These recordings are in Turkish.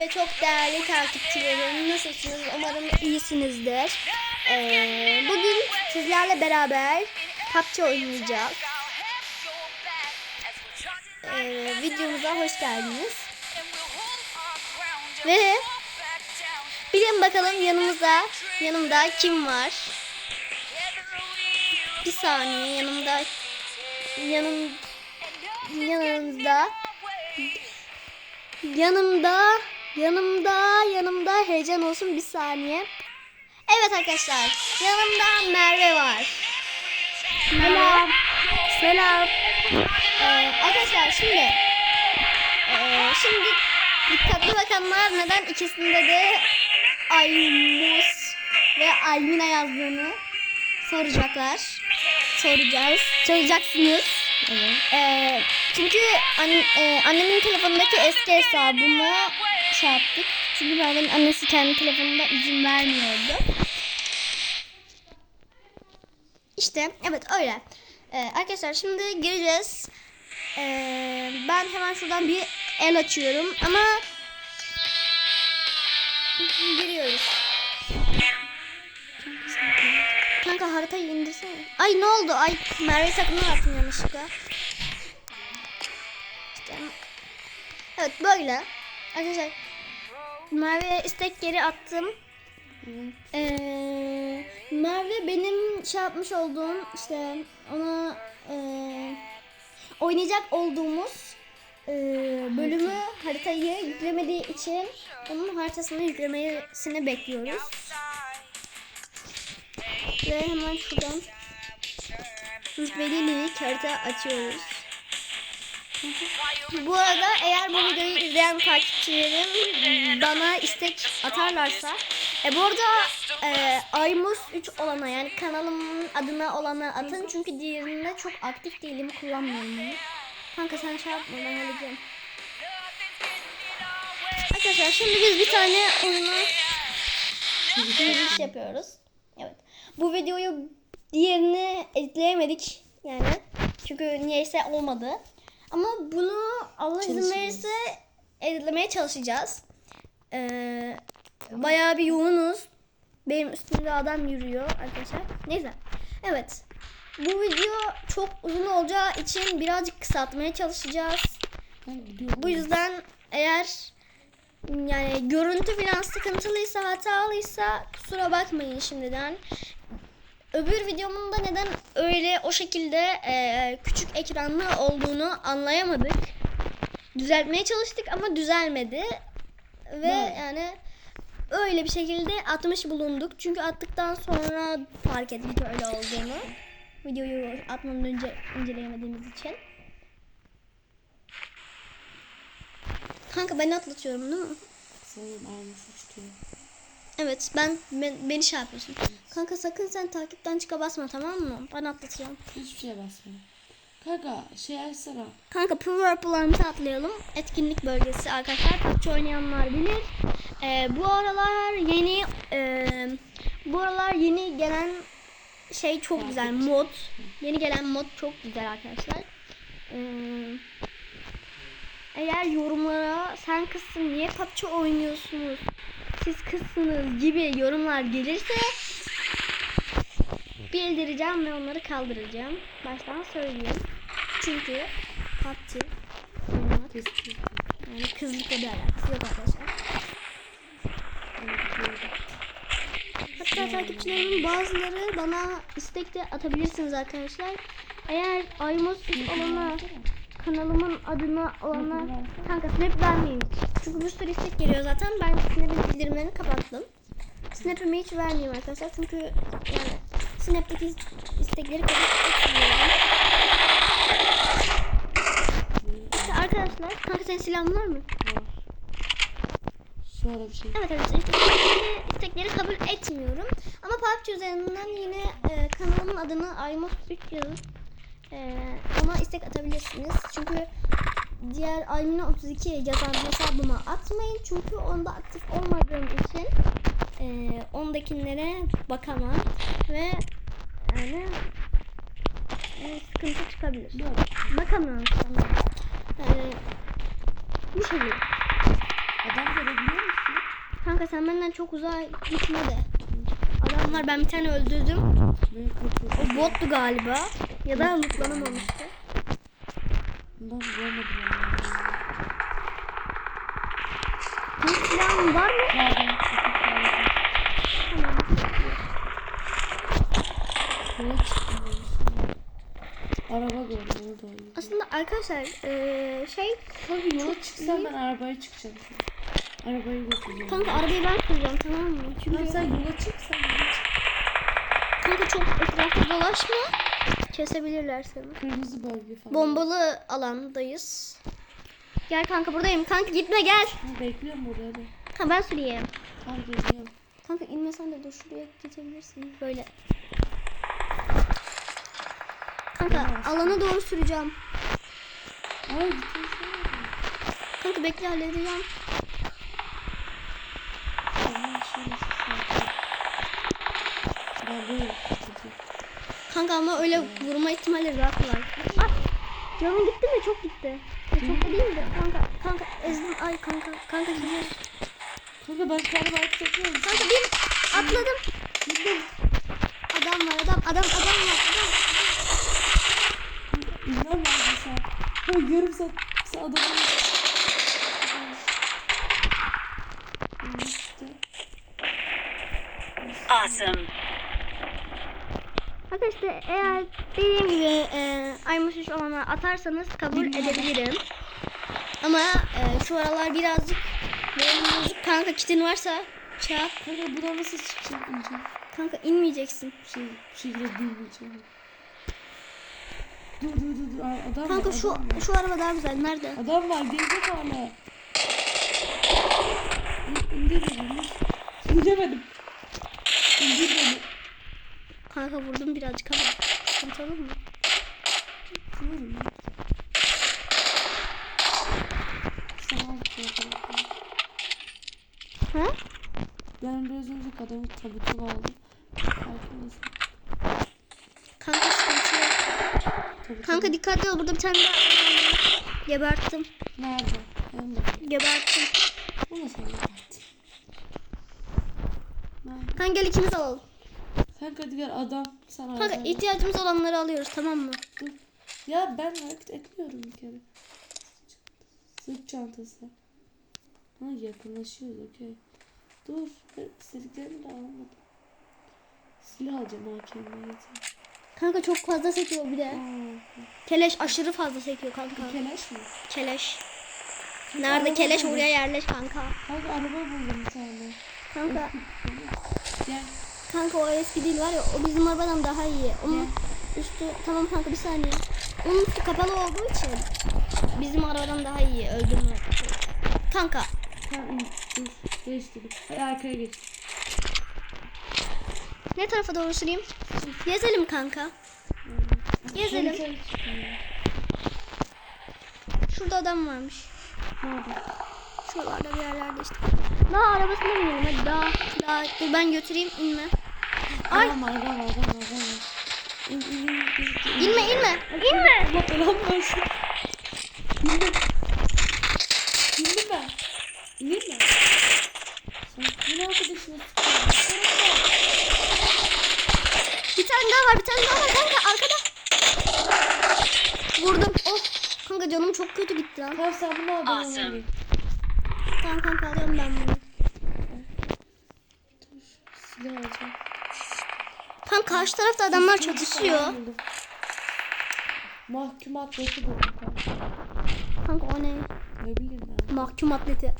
Ve çok değerli takipçilerim nasılsınız? Umarım iyisinizdir. Ee, bugün sizlerle beraber PUBG oynayacağız. Ee, videomuza hoş geldiniz. Ve bilin bakalım yanımızda yanımda kim var? Bir saniye yanımda yanım yanımda yanımda yanımda yanımda heyecan olsun bir saniye. Evet arkadaşlar yanımda Merve var. Selam. Selam. Ee, arkadaşlar şimdi ee, şimdi dikkatli bakanlar neden ikisinde de Aymus ve Almina yazdığını soracaklar. Soracağız. Soracaksınız. Ee, çünkü an, e, annemin telefonundaki eski hesabımı şey yaptık. Çünkü Merve'nin annesi kendi telefonunda izin vermiyordu. İşte evet öyle. Ee, arkadaşlar şimdi gireceğiz. Ee, ben hemen şuradan bir el açıyorum ama giriyoruz. Kanka haritayı indirsene. Ay ne oldu? Ay Merve sakın attım yanlışlıkla. İşte, evet böyle. Arkadaşlar Merve'ye istek geri attım. Ee, Merve benim şey yapmış olduğum işte ona e, oynayacak olduğumuz e, bölümü haritayı yüklemediği için onun haritasını yüklemesini bekliyoruz. Ve hemen şuradan rütbeli lig harita açıyoruz. Bu arada eğer bu videoyu izleyen takipçilerim bana istek atarlarsa e bu arada e, Aymus 3 olana yani kanalımın adına olana atın çünkü diğerinde çok aktif değilim kullanmıyorum bunu. Kanka sen şey yapma ben halledeceğim. Arkadaşlar şimdi biz bir tane oyunu giriş yapıyoruz. Evet. Bu videoyu diğerini editleyemedik yani. Çünkü niyeyse olmadı. Ama bunu Allah izin verirse editlemeye çalışacağız. Ee, bayağı bir yoğunuz. Benim üstümde adam yürüyor arkadaşlar. Neyse. Evet. Bu video çok uzun olacağı için birazcık kısaltmaya çalışacağız. Bu yüzden eğer yani görüntü falan sıkıntılıysa hatalıysa kusura bakmayın şimdiden. Öbür videomun da neden öyle o şekilde e, küçük ekranlı olduğunu anlayamadık. Düzeltmeye çalıştık ama düzelmedi. Ve Ne? yani öyle bir şekilde atmış bulunduk. Çünkü attıktan sonra fark ettik öyle olduğunu. Videoyu atmadan önce inceleyemediğimiz için. Kanka ben atlatıyorum değil mi? Sayın almış uçtu. Evet ben, ben beni şey yapıyorsun. Kanka sakın sen takipten çıka basma tamam mı? Ben atlatacağım. Hiçbir şeye basma. Kanka şey açsana. Kanka Purple'larımızı atlayalım. Etkinlik bölgesi arkadaşlar. PUBG oynayanlar bilir. Ee, bu aralar yeni e, bu aralar yeni gelen şey çok güzel mod. Yeni gelen mod çok güzel arkadaşlar. Ee, eğer yorumlara sen kızsın niye PUBG oynuyorsunuz? Siz kızsınız gibi yorumlar gelirse bildireceğim ve onları kaldıracağım. Baştan söyleyeyim. Çünkü PUBG yani kızlıkla bir alakası yok arkadaşlar. Hatta takipçilerimin bazıları bana istek de atabilirsiniz arkadaşlar. Eğer Aymos olana kanalımın adına olana kanka snap vermeyin. Çünkü bir sürü istek geliyor zaten. Ben snap'in bildirimlerini kapattım. Snap'imi hiç vermeyeyim arkadaşlar. Çünkü yani snap'teki istekleri kabul etmiyorum. İşte arkadaşlar kanka senin silahın var mı? Var. Sonra bir şey. Evet arkadaşlar istekleri, istekleri kabul etmiyorum. Ama PUBG üzerinden yine e, kanalımın adını Aymos 3 yazıp e, ona istek atabilirsiniz. Çünkü diğer Aymina 32 yazan hesabıma atmayın. Çünkü onda aktif olmadığım için e, ondakilere bakamam. Ve yani e, sıkıntı çıkabilir. Bakamıyorum sana. Yani bu şekilde. Adam görebiliyor musun? Kanka sen benden çok uzağa gitme de. Adam var ben bir tane öldürdüm. O bottu galiba. Ya da mutlanamamıştı. Bundan görmedim yani. Kanka silahın var mı? Tamam. Demiştim. Araba gördüm orada öyle. Aslında arkadaşlar eee, şey Kanka yola çıksam ben arabaya çıkacağım. Arabayı götüreceğim. kanka arabayı ben süreceğim tamam mı? Çünkü Kanka sen yola çık sen yola çık. kanka çok etrafta dolaşma. Kesebilirler seni. Kırmızı bölge falan. Bombalı alandayız. Gel kanka buradayım. Kanka gitme gel. Ha, bekliyorum burada hadi. Ha ben süreyim. Tamam geliyorum. Kanka inmesen de dur şuraya geçebilirsin böyle. Kanka alana doğru süreceğim. Ay gitmesene. Kanka bekle halledeceğim. Ben böyle. Kanka ama öyle vurma ihtimalleri daha kolay. Ay, canın gitti mi? Çok gitti. Ya çok da değil de. Kanka, kanka ezdim. Ay kanka, kanka gidiyor. Kanka ben kendi belki çekiyorum. Kanka bir atladım. Gittim. Adam var adam, adam, adam var. Adam. İnmem lazım sen. Kanka yarım saat sen adamı. Awesome. Arkadaşlar eğer dediğim gibi e, aymış olanlar atarsanız kabul edebilirim. Ama e, şu aralar birazcık yorumunuz kanka kitin varsa çağır. Kanka buradan nasıl çıkacağım? Kanka inmeyeceksin. Şey, şekilde değmeyeceğim. Dur dur dur dur. Adam Kanka var, şu adam var. şu araba daha güzel. Nerede? Adam var gelecek hala. İn- İndir beni indir. İndiremedim. Kanka vurdum birazcık ama. Sıkıntı olur mu? Bakıyorum. Ha? Ben biraz önce adamın tabutunu aldım. Farkındasın. Kanka sıkıntı yok. Kanka dikkatli ol. Burada bir tane daha. Geberttim. nerede? Ben de. Geberttim. Bu nasıl yaptı? Nerede? Kanka gel ikimiz alalım. Kanka gel adam sana Kanka özel. ihtiyacımız olanları alıyoruz tamam mı? Dur. Ya ben hareket etmiyorum bir kere. Sırt çantası. Ha yakınlaşıyoruz okey. Dur. istediklerimi de almadım. Silah alacağım yeter. Kanka çok fazla sekiyor bir de. Aa, Keleş aşırı fazla sekiyor kanka. keleş mi? Keleş. Kanka, Nerede keleş buldum. oraya yerleş kanka. Kanka araba buldum bir tane. Kanka Gel. Kanka o eski değil var ya o bizim arabadan daha iyi. Onun üstü tamam kanka bir saniye. Onun üstü kapalı olduğu için bizim arabadan daha iyi öldürme. Kanka Tamam. Dur. Değiştirdim. Hadi arkaya geç. ne tarafa doğru süreyim? Gezelim kanka. Gezelim. Şöyle çıkıyor. Şurada adam varmış. Nerede? Şuralarda bir yerlerde işte. Daha arabasına binelim hadi daha. Daha dur ben götüreyim inme. Ay Adam var, adam var, adam var. İn, in, in, in, in. inme inme. İnme. Allah belamı versin. İndim. İndim ben. İndim ben. Sen yine arkadaşını sıkıyorsun. Bir tane daha var bir tane daha var kanka arkada. Vurdum. Of. Kanka canım çok kötü gitti lan. Tamam sen bunu al Awesome. Tamam kanka alıyorum ben bunu. Silah alacağım. Karşı tarafta adamlar çatışıyor. Mahkum atleti buldum kanka. Kanka o ne? Ne bileyim ben. Mahkum atleti.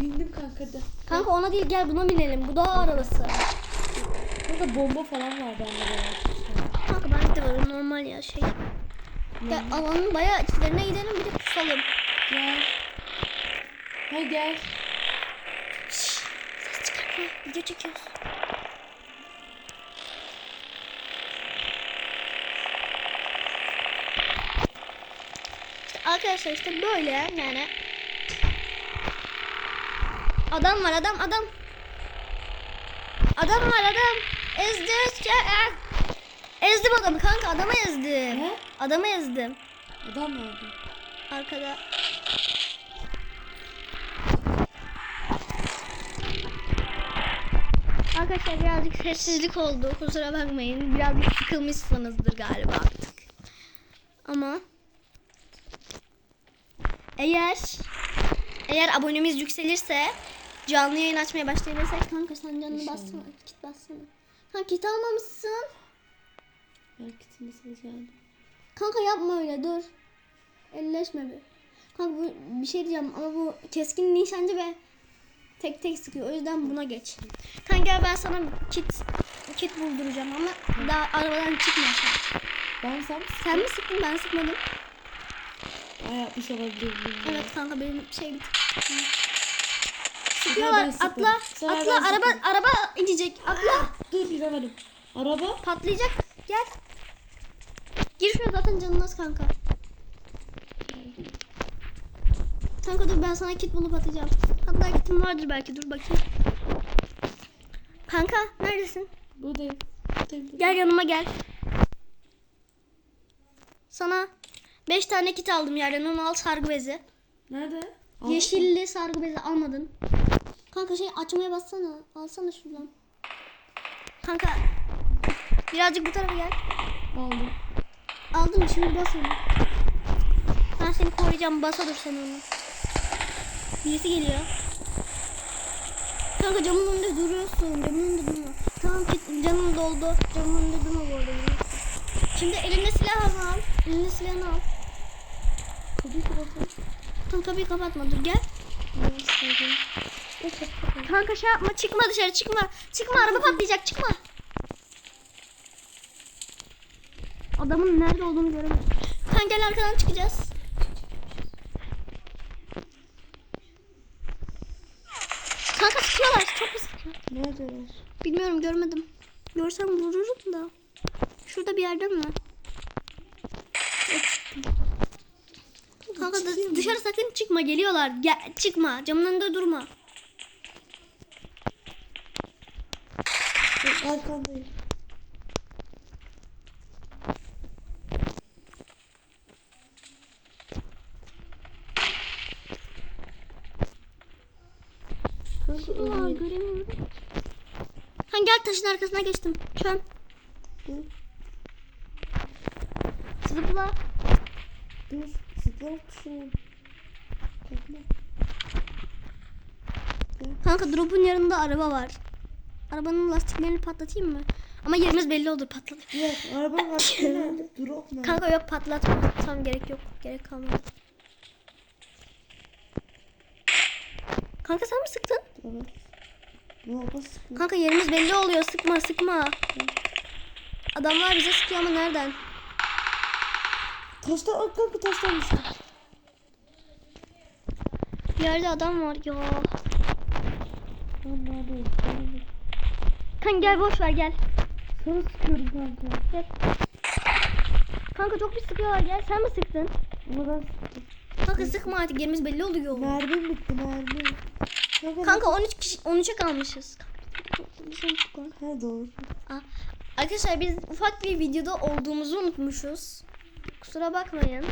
Bindim kanka da. Kanka ona değil gel buna binelim. Bu daha arabası. Kanka bomba falan var bende bayağı. Kanka bende de var normal ya şey. Ya alanın bayağı içlerine gidelim bir de kusalım. Gel. Ha gel. Ses çıkarma. Video çekiyoruz. Arkadaşlar işte böyle yani. Adam var adam adam. Adam var adam. Ezdi ezdi. Ezdim adamı kanka adamı ezdim. Ne? Adamı ezdim. Adam mı oldu? Arkada. Arkadaşlar birazcık sessizlik oldu. Kusura bakmayın. Birazcık sıkılmışsınızdır galiba artık. Ama eğer eğer abonemiz yükselirse canlı yayın açmaya başlayabilirsek kanka sen canını İnşallah. bassana. Kit bassana. Kanka kit almamışsın. Belki mesaj geldi. Kanka yapma öyle dur. Elleşme bir. Kanka bu bir şey diyeceğim ama bu keskin nişancı ve tek tek sıkıyor. O yüzden buna geç. Kanka ben sana kit kit bulduracağım ama daha arabadan çıkma. Ben sen Sen mi sıktın ben sıkmadım. Yapmış olabilirim. Evet kanka benim şey bitti. Sıkıyorlar atla ben atla araba sıktım. araba inecek atla Dur giremedim. Araba. patlayacak gel. Gir şuraya zaten canın az kanka. Kanka dur ben sana kit bulup atacağım. Hatta kitim vardır belki dur bakayım. Kanka neredesin? Buradayım. Gel yanıma gel. Sana 5 tane kit aldım yerden onu al sargı bezi. Nerede? Yeşilli sargı bezi almadın. Kanka şey açmaya bassana. Alsana şuradan. Kanka birazcık bu tarafa gel. Aldım. Aldın mı? Şimdi bas onu. Ben seni koruyacağım. Basa dur sen onu. Birisi geliyor. Kanka camın önünde duruyorsun. Camın önünde durma. Tamam git. Canım doldu. Camın önünde durma bu arada. Şimdi elinde silah al. Elinde silahını al. Kapıyı kapatalım. Tamam kapıyı kapatma. Dur gel. Kanka şey yapma. Çıkma dışarı çıkma. Çıkma araba patlayacak. Çıkma. Adamın nerede olduğunu göremiyorum. Kanka gel arkadan çıkacağız. Kanka sıkıyorlar. Çok mu sıkıyor? Neredeler? Bilmiyorum görmedim. Görsem vururum da. Şurada bir yerde mi? Kanka dı- dışarı sakın çıkma geliyorlar. Gel, çıkma camın önünde durma. Dur, Arkandayım. Kanka Aa, göremiyorum. Ha gel taşın arkasına geçtim. Çöm. Dur. Zıpla. Dur. Zıplar tuşuna. Korkma. Kanka drop'un yanında araba var. Arabanın lastiklerini patlatayım mı? Ama yerimiz belli olur patlat. Yok araba var. nerede? Drop nerede? Kanka yok patlatma. Tamam gerek yok. Gerek kalmadı. Kanka sen mi sıktın? Evet. Sıkma. Kanka yerimiz belli oluyor. Sıkma sıkma. Adamlar bize sıkıyor ama nereden? Taştan at kanka taştan düştü. Bir yerde adam var ya. Lan nerede? Nerede? Kanka gel boş ver gel. Sana sıkıyorum kanka. Gel. Kanka çok bir sıkıyorlar gel. Sen mi sıktın? Ama ben sıktım. Kanka sıkma artık yerimiz belli oluyor. Mermim bitti mermim. Kanka, Kanka 13 kişi 13'e kalmışız. Ha doğru. Aa, Arkadaşlar biz ufak bir videoda olduğumuzu unutmuşuz. Kusura bakmayın.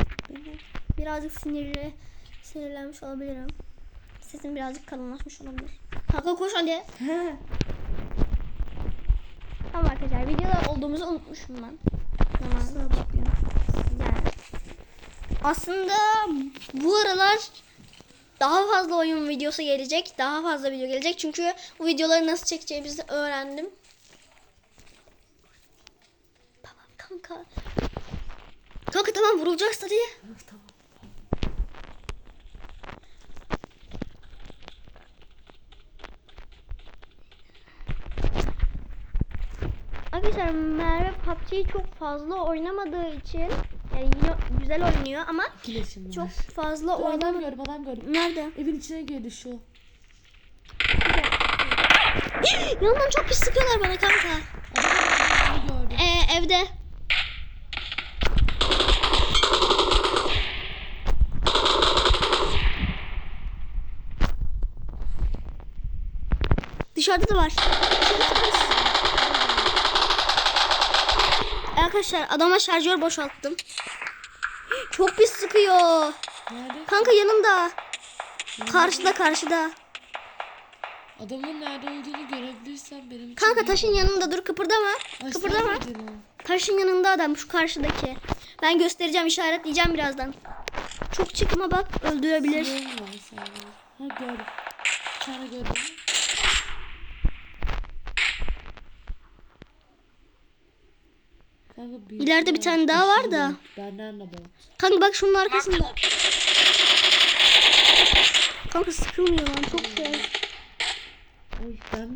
Birazcık sinirli sinirlenmiş olabilirim. Sesim birazcık kalınlaşmış olabilir. Kanka koş hadi. Tamam arkadaşlar videoda olduğumuzu unutmuşum ben. Tamam. Kusura bakmayın. Yani. Aslında bu aralar daha fazla oyun videosu gelecek. Daha fazla video gelecek. Çünkü bu videoları nasıl çekeceğimizi öğrendim. Tamam kanka. Kanka tamam vurulacağız hadi. Tamam. Arkadaşlar Merve PUBG'yi çok fazla oynamadığı için yani yine güzel oynuyor ama Kileşim var. çok fazla Dur, adam oynamadı. gördüm adam gördüm. Nerede? Evin içine girdi şu. Yandan çok pis sıkıyorlar bana kanka. Gördüm. Ee, evde. Dışarıda da var. Arkadaşlar adama şarjör boşalttım. Çok pis sıkıyor. Nerede? Kanka yanımda. Karşıda karşıda. Adamın nerede olduğunu görebilirsen benim için Kanka iyi taşın yanında dur kıpırdama. Ay, sen Kıpırdama. miydin o? Taşın yanında adam şu karşıdaki. Ben göstereceğim işaretleyeceğim birazdan. Çok çıkma bak öldürebilir. Var. Ha gördüm. Bir tane gördüm. Kanka bir İleride bir tane daha var da. Benden de bot. Kanka bak şunun arkasında. Kanka sıkılmıyor lan çok şey. Oy ben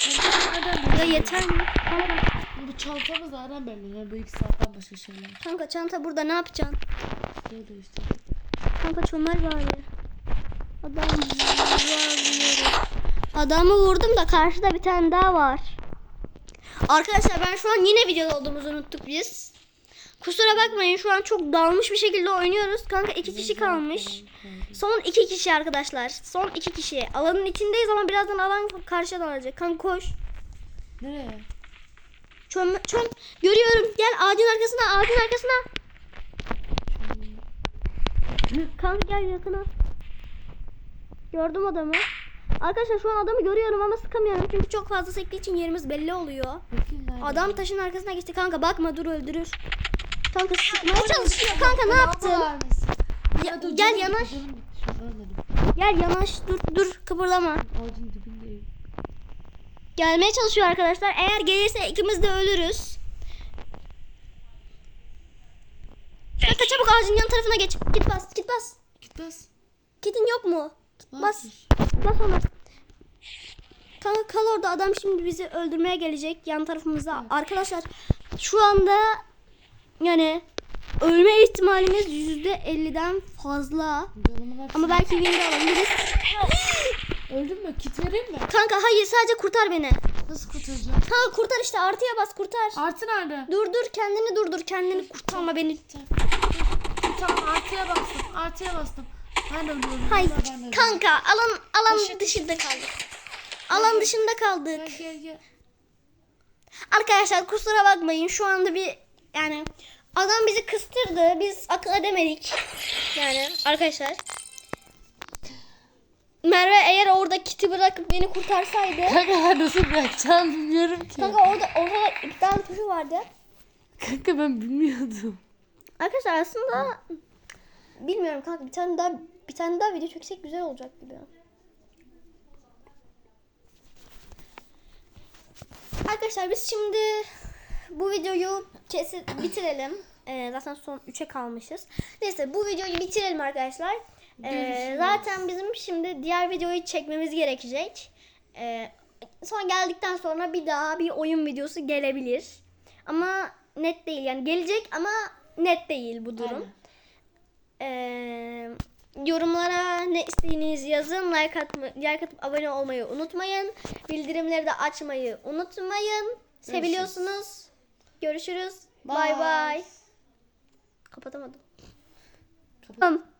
çantamız nereden belli? Ya yeter mi? Kanka, Bu çantamız nereden belli? Yani bu iki saatten başka şeyler. kanka çanta burada ne yapacaksın? Kanka çömel var ya. Adam. Adamı vurdum da karşıda bir tane daha var. Arkadaşlar ben şu an yine videoda olduğumuzu unuttuk biz. Kusura bakmayın şu an çok dalmış bir şekilde oynuyoruz. Kanka iki kişi kalmış. Son iki kişi arkadaşlar. Son iki kişi. Alanın içindeyiz ama birazdan alan karşıdan alacak. Kanka koş. Nereye? Çöm, çöm. Görüyorum. Gel ağacın arkasına ağacın arkasına. Kanka gel yakına. Gördüm adamı. Arkadaşlar şu an adamı görüyorum ama sıkamıyorum. Çünkü çok fazla sektiği için yerimiz belli oluyor. Adam taşın arkasına geçti. Kanka bakma dur öldürür. Kanka sıkmaya çalışıyor. Kanka ne yaptın? Ya- gel yanaş. Gel yanaş dur dur kıpırdama. Gelmeye çalışıyor arkadaşlar. Eğer gelirse ikimiz de ölürüz. Kanka çabuk ağacın yan tarafına geç. Git bas git bas. Git bas. Kitin yok mu? Bas. Bas ona. Kanka kal orada adam şimdi bizi öldürmeye gelecek yan tarafımızda. Arkadaşlar şu anda yani ölme ihtimalimiz %50'den fazla. Ama belki win alabiliriz. Öldün mü? Kit vereyim mi? Kanka hayır sadece kurtar beni. Nasıl kurtaracağım? Kanka kurtar işte artıya bas kurtar. Artı nerede? Dur dur kendini durdur kendini kurtarma beni. Tamam artıya bastım. Artıya bastım. Ölüyorum. kanka alan alan Taşı- dışında kaldık. Alan dışında kaldık. Gel gel gel. Arkadaşlar kusura bakmayın şu anda bir yani adam bizi kıstırdı. Biz akıl edemedik. Yani arkadaşlar. Merve eğer orada kiti bırakıp beni kurtarsaydı. Kanka ben nasıl bırakacağım bilmiyorum ki. Kanka orada orada iptal tuşu vardı. Kanka ben bilmiyordum. Arkadaşlar aslında bilmiyorum kanka bir tane daha bir tane daha video çeksek güzel olacak gibi. Arkadaşlar biz şimdi bu videoyu kesin bitirelim. Ee, zaten son 3'e kalmışız. Neyse bu videoyu bitirelim arkadaşlar. Ee, zaten bizim şimdi diğer videoyu çekmemiz gerekecek. Ee, sonra geldikten sonra bir daha bir oyun videosu gelebilir. Ama net değil yani gelecek ama net değil bu durum. Ee, yorumlara ne istediğinizi yazın. Like, atma, like atıp abone olmayı unutmayın. Bildirimleri de açmayı unutmayın. Seviliyorsunuz. Görüşürüz. Bay bay. Kapatamadım. Kapat. Tamam.